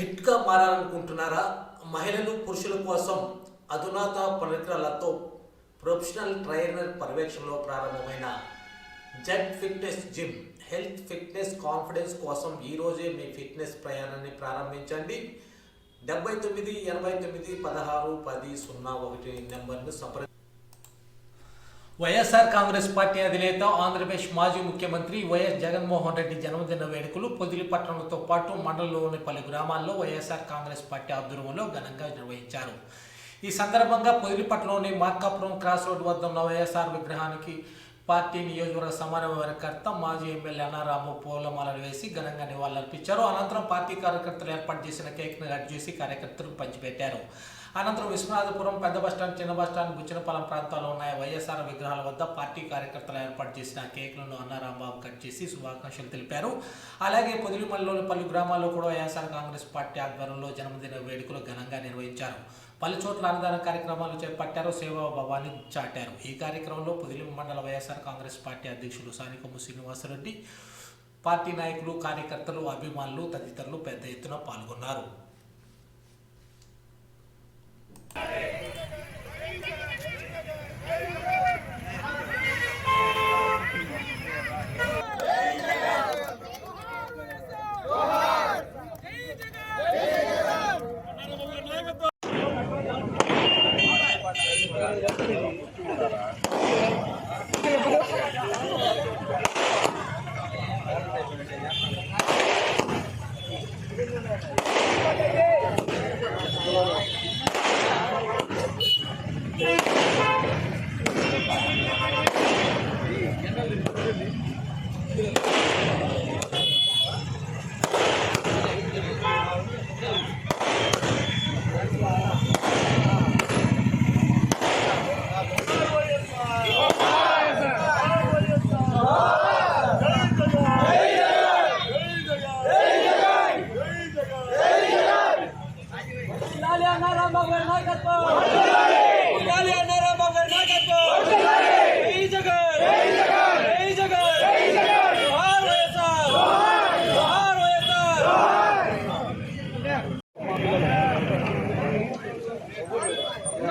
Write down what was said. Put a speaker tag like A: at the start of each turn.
A: ఫిట్గా మారాలనుకుంటున్నారా? మహిళలు పురుషుల కోసం అధునాత పరికరాలతో ప్రొఫెషనల్ ట్రైనర్ పర్యవేక్షణలో ప్రారంభమైన Z fitness gym health fitness confidence కోసం ఈరోజే మీ ఫిట్నెస్ ప్రయాణాన్ని ప్రారంభించండి. డెబ్బై తొమ్మిది ఎనభై తొమ్మిది పదహారు పది సున్నా ఒకటి నెంబర్ను సంప్ర వైఎస్ఆర్ కాంగ్రెస్ పార్టీ అధినేత ఆంధ్రప్రదేశ్ మాజీ ముఖ్యమంత్రి వైఎస్ జగన్మోహన్ రెడ్డి జన్మదిన వేడుకలు పొదిలిపట్నంతో పాటు మండలంలోని పలు గ్రామాల్లో వైఎస్ఆర్ కాంగ్రెస్ పార్టీ ఆధ్వర్యంలో ఘనంగా నిర్వహించారు. ఈ సందర్భంగా పొదిలిపట్నంలోని మార్కాపురం క్రాస్ రోడ్ వద్ద ఉన్న వైఎస్ఆర్ విగ్రహానికి పార్టీ నియోజకవర్గ సమన్వయకర్త మాజీ ఎమ్మెల్యే అన్నారాము పూలమాలలు వేసి ఘనంగా నివాళులర్పించారు. అనంతరం పార్టీ కార్యకర్తలు ఏర్పాటు చేసిన కేక్ను కట్ చేసి కార్యకర్తలకు పంచిపెట్టారు. అనంతరం విశ్వనాథపురం పెద్ద బస్టాండ్ చిన్న బస్టాండ్ గుచ్చినపాలెం ప్రాంతాల్లో ఉన్న వైఎస్ఆర్ విగ్రహాల వద్ద పార్టీ కార్యకర్తలు ఏర్పాటు చేసిన కేకులను అన్నారాంబాబు కట్ చేసి శుభాకాంక్షలు తెలిపారు. అలాగే పొదిలిమల్లిలోని పలు గ్రామాల్లో కూడా వైఎస్ఆర్ కాంగ్రెస్ పార్టీ ఆధ్వర్యంలో జన్మదిన వేడుకలు ఘనంగా నిర్వహించారు. పలు చోట్ల అన్నదాన కార్యక్రమాలు చేపట్టారు. సేవా భవాన్ని చాటారు. ఈ కార్యక్రమంలో పొదిలి మండల వైఎస్ఆర్ కాంగ్రెస్ పార్టీ అధ్యక్షులు సానికొమ్ము శ్రీనివాసరెడ్డి పార్టీ నాయకులు కార్యకర్తలు అభిమానులు తదితరులు పెద్ద ఎత్తున పాల్గొన్నారు.
B: Gracias.